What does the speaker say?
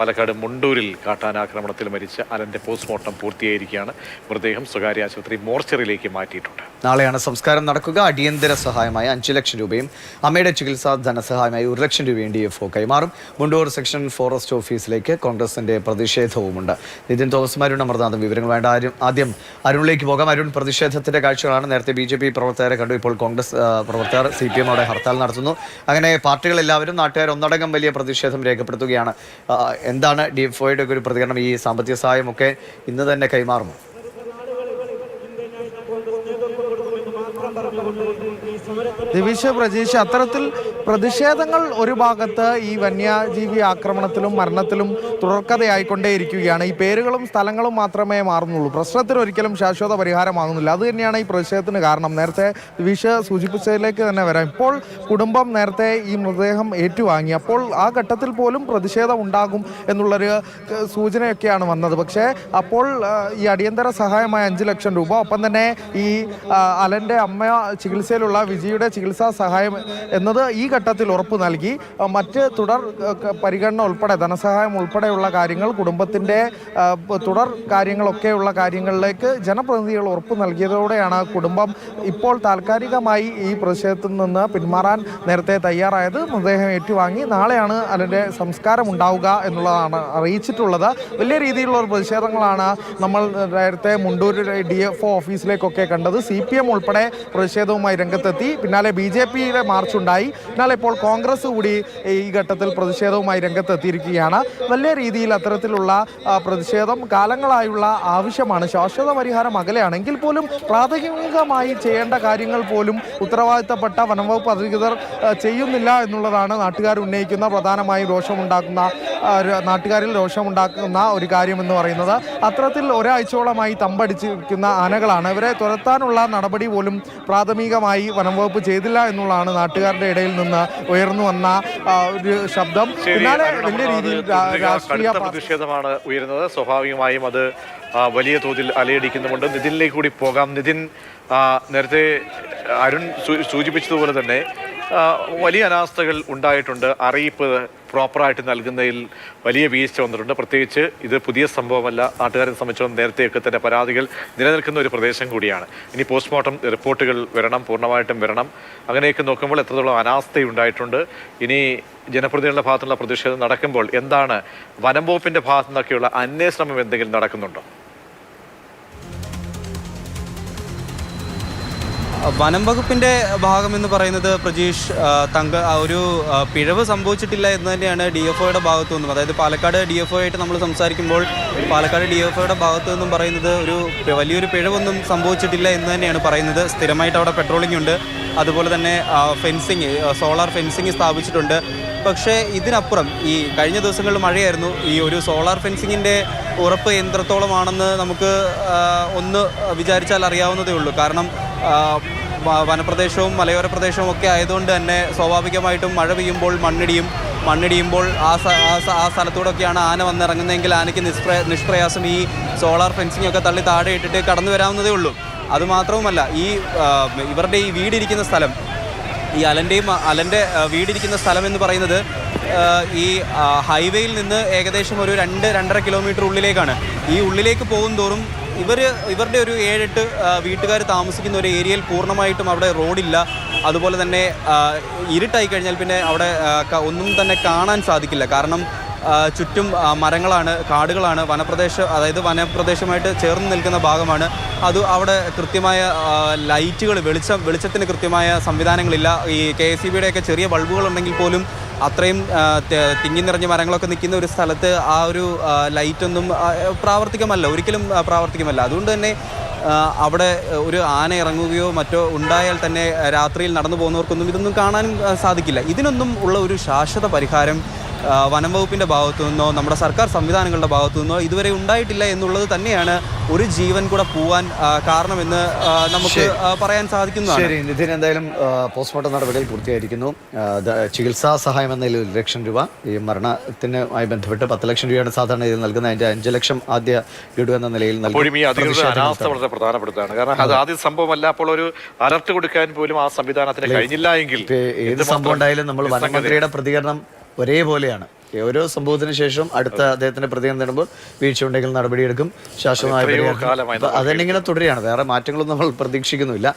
പാലക്കാട് മുണ്ടൂരിൽ കാട്ടാനാക്രമണത്തിൽ മരിച്ച അലന്റെ പോസ്റ്റ്മോർട്ടം പൂർത്തിയായിരിക്കുകയാണ്. മൃതദേഹം സ്വകാര്യ ആശുപത്രി മോർച്ചറിയിലേക്ക് മാറ്റിയിട്ടുണ്ട്. നാളെയാണ് സംസ്കാരം നടക്കുക. അടിയന്തര സഹായമായി അഞ്ച് ലക്ഷം രൂപയും അമ്മയുടെ ചികിത്സാ ധനസഹായമായി ഒരു ലക്ഷം രൂപയും ഡി കൈമാറും മുണ്ടൂർ സെക്ഷൻ ഫോറസ്റ്റ് ഓഫീസിലേക്ക് കോൺഗ്രസിന്റെ പ്രതിഷേധവുമുണ്ട്. നിതിൻ തോമസ് അരുൺ വിവരങ്ങൾ വേണ്ട ആദ്യം അരുണിലേക്ക് പോകാം. അരുൺ പ്രതിഷേധത്തിന്റെ കാഴ്ചകളാണ് നേരത്തെ ബി പ്രവർത്തകരെ കണ്ടു. ഇപ്പോൾ കോൺഗ്രസ് പ്രവർത്തകർ സി പി ഹർത്താൽ നടത്തുന്നു. അങ്ങനെ പാർട്ടികളെല്ലാവരും നാട്ടുകാർ ഒന്നടങ്കം വലിയ പ്രതിഷേധം രേഖപ്പെടുത്തുകയാണ്. എന്താണ് ഡി എഫ് ഒയുടെ ഒരു പ്രതികരണം? ഈ സാമ്പത്തിക സഹായമൊക്കെ ഇന്ന് തന്നെ കൈമാറുമോ? ദിവിഷ് പ്രജീഷ് അത്തരത്തിൽ പ്രതിഷേധങ്ങൾ ഒരു ഭാഗത്ത് ഈ വന്യജീവി ആക്രമണത്തിലും മരണത്തിലും തുടർക്കഥയായിക്കൊണ്ടേയിരിക്കുകയാണ്. ഈ പേരുകളും സ്ഥലങ്ങളും മാത്രമേ മാറുന്നുള്ളൂ. പ്രശ്നത്തിന് ഒരിക്കലും ശാശ്വത പരിഹാരമാകുന്നില്ല. അത് തന്നെയാണ് ഈ പ്രതിഷേധത്തിന് കാരണം. നേരത്തെ വിഷ സൂചിപ്പിച്ചതിലേക്ക് തന്നെ വരാം. ഇപ്പോൾ കുടുംബം നേരത്തെ ഈ മൃതദേഹം ഏറ്റുവാങ്ങി. അപ്പോൾ ആ ഘട്ടത്തിൽ പോലും പ്രതിഷേധം ഉണ്ടാകും എന്നുള്ളൊരു സൂചനയൊക്കെയാണ് വന്നത്. പക്ഷേ അപ്പോൾ ഈ അടിയന്തര സഹായമായ അഞ്ച് ലക്ഷം രൂപ ഒപ്പം തന്നെ ഈ അലന്റെ അമ്മ ചികിത്സയിലുള്ള വിജയുടെ ചികിത്സാ സഹായം എന്നത് ഈ ഘട്ടത്തിൽ ഉറപ്പ് നൽകി മറ്റ് തുടർ പരിഗണന ഉൾപ്പെടെ ധനസഹായം ഉൾപ്പെടെയുള്ള കാര്യങ്ങൾ കുടുംബത്തിന്റെ തുടർ കാര്യങ്ങളൊക്കെയുള്ള കാര്യങ്ങളിലേക്ക് ജനപ്രതിനിധികൾ ഉറപ്പ് നൽകിയതോടെയാണ് കുടുംബം ഇപ്പോൾ താൽക്കാലികമായി ഈ പ്രതിഷേധത്തിൽ നിന്ന് പിന്മാറാൻ നേരത്തെ തയ്യാറായത്. മൃതദേഹം ഏറ്റുവാങ്ങി നാളെയാണ് അതിന്റെ സംസ്കാരം ഉണ്ടാവുക എന്നുള്ളതാണ് അറിയിച്ചിട്ടുള്ളത്. വലിയ രീതിയിലുള്ള ഒരു പ്രതിഷേധങ്ങളാണ് നമ്മൾ നേരത്തെ മുണ്ടൂർ ഡി എഫ് ഒ ഓഫീസിലേക്കൊക്കെ കണ്ടത്. സി പി എം ഉൾപ്പെടെ പ്രതിഷേധവുമായി രംഗത്തെത്തി. പിന്നാലെ ബി ജെ പിയുടെ മാർച്ചുണ്ടായി. ഇപ്പോൾ കോൺഗ്രസ് കൂടി ഈ ഘട്ടത്തിൽ പ്രതിഷേധവുമായി രംഗത്തെത്തിയിരിക്കുകയാണ്. വലിയ രീതിയിൽ അത്തരത്തിലുള്ള പ്രതിഷേധം കാലങ്ങളായുള്ള ആവശ്യമാണ്. ശാശ്വത പരിഹാരം അകലെയാണെങ്കിൽ പോലും പ്രാഥമികമായി ചെയ്യേണ്ട കാര്യങ്ങൾ പോലും ഉത്തരവാദിത്തപ്പെട്ട വനംവകുപ്പ് അധികൃതർ ചെയ്യുന്നില്ല എന്നുള്ളതാണ് നാട്ടുകാർ ഉന്നയിക്കുന്ന പ്രധാനമായും രോഷമുണ്ടാക്കുന്ന നാട്ടുകാരിൽ രോഷമുണ്ടാക്കുന്ന ഒരു കാര്യമെന്ന് പറയുന്നത് അത്തരത്തിൽ ഒരാഴ്ചയോളമായി തമ്പടിച്ചിരിക്കുന്ന ആനകളാണ്. ഇവരെ തുരത്താനുള്ള നടപടി പോലും പ്രാഥമികമായി വനംവകുപ്പ് ചെയ്തില്ല എന്നുള്ളതാണ് നാട്ടുകാരുടെ ഇടയിൽ നിന്ന് ഉയർന്നു വന്ന ഒരു ശബ്ദം. പിന്നാലെ വലിയ രീതിയിൽ രാഷ്ട്രീയ പ്രതിഷേധമാണ് ഉയരുന്നത്. സ്വാഭാവികമായും അത് വലിയ തോതിൽ അലയടിക്കുന്നുമുണ്ട്. നിതിനിലേക്ക് കൂടി പോകാം. നിതിൻ നേരത്തെ അരുൺ സൂചിപ്പിച്ചതുപോലെ തന്നെ വലിയ അനാസ്ഥകൾ ഉണ്ടായിട്ടുണ്ട്. അറിയിപ്പ് പ്രോപ്പറായിട്ട് നൽകുന്നതിൽ വലിയ വീഴ്ച വന്നിട്ടുണ്ട്. പ്രത്യേകിച്ച് ഇത് പുതിയ സംഭവമല്ല. നാട്ടുകാരെ സംബന്ധിച്ചോളം നേരത്തെയൊക്കെ തന്നെ പരാതികൾ നിലനിൽക്കുന്ന ഒരു പ്രദേശം കൂടിയാണ്. ഇനി പോസ്റ്റ്മോർട്ടം റിപ്പോർട്ടുകൾ വരണം പൂർണമായിട്ടും വരണം. അങ്ങനെയൊക്കെ നോക്കുമ്പോൾ എത്രത്തോളം അനാസ്ഥയുണ്ടായിട്ടുണ്ട് ഇനി ജനപ്രതിനിധികളുടെ ഭാഗത്തുള്ള പ്രതിഷേധം നടക്കുമ്പോൾ എന്താണ് വനം വകുപ്പിന്റെ ഭാഗത്തു നിന്നൊക്കെയുള്ള അന്വേഷണം എന്തെങ്കിലും നടക്കുന്നുണ്ടോ? വനം വകുപ്പിന്റെ ഭാഗമെന്ന് പറയുന്നത് പ്രജീഷ് തങ്ക ഒരു പിഴവ് സംഭവിച്ചിട്ടില്ല എന്ന് തന്നെയാണ് ഡി എഫ് ഒയുടെ ഭാഗത്തു നിന്നും. അതായത് പാലക്കാട് ഡി എഫ് ആയിട്ട് നമ്മൾ സംസാരിക്കുമ്പോൾ പാലക്കാട് ഡി എഫ് ഒയുടെ ഭാഗത്തു നിന്നും പറയുന്നത് ഒരു വലിയൊരു പിഴവൊന്നും സംഭവിച്ചിട്ടില്ല എന്ന് തന്നെയാണ് പറയുന്നത്. സ്ഥിരമായിട്ട് അവിടെ പെട്രോളിംഗ് ഉണ്ട്. അതുപോലെ തന്നെ ഫെൻസിങ് സോളാർ ഫെൻസിങ് സ്ഥാപിച്ചിട്ടുണ്ട്. പക്ഷേ ഇതിനപ്പുറം ഈ കഴിഞ്ഞ ദിവസങ്ങളിൽ മഴയായിരുന്നു. ഈ ഒരു സോളാർ ഫെൻസിങ്ങിന്റെ ഉറപ്പ് എത്രത്തോളമാണെന്ന് നമുക്ക് ഒന്ന് വിചാരിച്ചാൽ അറിയാവുന്നതേ ഉള്ളൂ. കാരണം വനപ്രദേശവും മലയോര പ്രദേശവും ഒക്കെ ആയതുകൊണ്ട് തന്നെ സ്വാഭാവികമായിട്ടും മഴ പെയ്യുമ്പോൾ മണ്ണിടിയും മണ്ണിടിയുമ്പോൾ ആ ആ സ്ഥലത്തൂടെയൊക്കെയാണ് ആന വന്നിറങ്ങുന്നതെങ്കിൽ ആനയ്ക്ക് നിഷ്പ്ര നിഷ്പ്രയാസം ഈ സോളാർ ഫെൻസിംഗ് ഒക്കെ തള്ളി താഴെ ഇട്ടിട്ട് കടന്നു വരാവുന്നതേ ഉള്ളൂ. അതുമാത്രവുമല്ല ഈ ഇവരുടെ ഈ വീടിരിക്കുന്ന സ്ഥലം ഈ അലന്റെയും അലന്റെ വീടിരിക്കുന്ന സ്ഥലം എന്ന് പറയുന്നത് ഈ ഹൈവേയിൽ നിന്ന് ഏകദേശം ഒരു രണ്ട് രണ്ടര കിലോമീറ്റർ ഉള്ളിലേക്കാണ്. ഈ ഉള്ളിലേക്ക് പോകും തോറും ഇവർ ഇവരുടെ ഒരു ഏഴെട്ട് വീട്ടുകാർ താമസിക്കുന്ന ഒരു ഏരിയയിൽ പൂർണമായിട്ടും അവിടെ റോഡില്ല. അതുപോലെ തന്നെ ഇരുട്ടായി കഴിഞ്ഞാൽ പിന്നെ അവിടെ ഒന്നും തന്നെ കാണാൻ സാധിക്കില്ല. കാരണം ചുറ്റും മരങ്ങളാണ് കാടുകളാണ് വനപ്രദേശം അതായത് വനപ്രദേശമായിട്ട് ചേർന്ന് നിൽക്കുന്ന ഭാഗമാണ്. അത് അവിടെ കൃത്യമായ ലൈറ്റുകൾ വെളിച്ചം വെളിച്ചത്തിന് കൃത്യമായ സംവിധാനങ്ങളില്ല. ഈ കെ എസ് സി ബിയുടെയൊക്കെ ചെറിയ ബൾബുകൾ ഉണ്ടെങ്കിൽ പോലും അത്രയും തിങ്ങി നിറഞ്ഞ മരങ്ങളൊക്കെ നിൽക്കുന്ന ഒരു സ്ഥലത്ത് ആ ഒരു ലൈറ്റൊന്നും പ്രാവർത്തികമല്ല. ഒരിക്കലും പ്രാവർത്തികമല്ല. അതുകൊണ്ട് തന്നെ അവിടെ ഒരു ആന ഇറങ്ങുകയോ മറ്റോ ഉണ്ടായാൽ തന്നെ രാത്രിയിൽ നടന്നു പോകുന്നവർക്കൊന്നും ഇതൊന്നും കാണാനും സാധിക്കില്ല. ഇതിനൊന്നും ഉള്ള ഒരു ശാശ്വത പരിഹാരം വനം വകുപ്പിന്റെ ഭാഗത്തു നിന്നോ നമ്മുടെ സർക്കാർ സംവിധാനങ്ങളുടെ ഭാഗത്തു നിന്നോ ഇതുവരെ ഉണ്ടായിട്ടില്ല എന്നുള്ളത് തന്നെയാണ് ഒരു ജീവൻ കൂടെ പോവാൻ കാരണമെന്ന് നമുക്ക് പറയാൻ സാധിക്കുന്നതാണ്. ശരി നിതിൻ എന്തായാലും പോസ്റ്റ്മോർട്ടം നടപടികൾ പൂർത്തിയായിരിക്കുന്നു. ചികിത്സാ സഹായം എന്ന ഒരു ലക്ഷം രൂപ ഈ മരണത്തിനുമായി ബന്ധപ്പെട്ട് പത്ത് ലക്ഷം രൂപയാണ് സാധാരണ ഇതിൽ നൽകുന്നത്. അതിന്റെ അഞ്ച് ലക്ഷം ആദ്യ ഗഡു എന്ന നിലയിൽ നൽകും. അപ്പോഴും ഈ അനാസ്ഥ വളരെ പ്രധാനപ്പെട്ടതാണ്. കാരണം അത് ആദ്യ സംഭവമല്ല അപ്പോൾ ഒരു അലർട്ട് കൊടുക്കാൻ പോലും ആ സംവിധാനത്തിന് കഴിഞ്ഞില്ല എങ്കിൽ ഏത് സംഭവം ഉണ്ടായാലും നമ്മൾ വനമന്ത്രിയുടെ പ്രതികരണം ഒരേപോലെയാണ്. ഓരോ സംഭവത്തിന് ശേഷം അടുത്ത അദ്ദേഹത്തിന്റെ പ്രതികരണം നേടുമ്പോൾ വീഴ്ച ഉണ്ടെങ്കിൽ നടപടിയെടുക്കും. ശാശ്വതമായ അതെന്നിങ്ങനെ അതന്നെ ഇങ്ങനെ തുടരുകയാണ്. വേറെ മാറ്റങ്ങളൊന്നും നമ്മൾ പ്രതീക്ഷിക്കുന്നുമില്ല.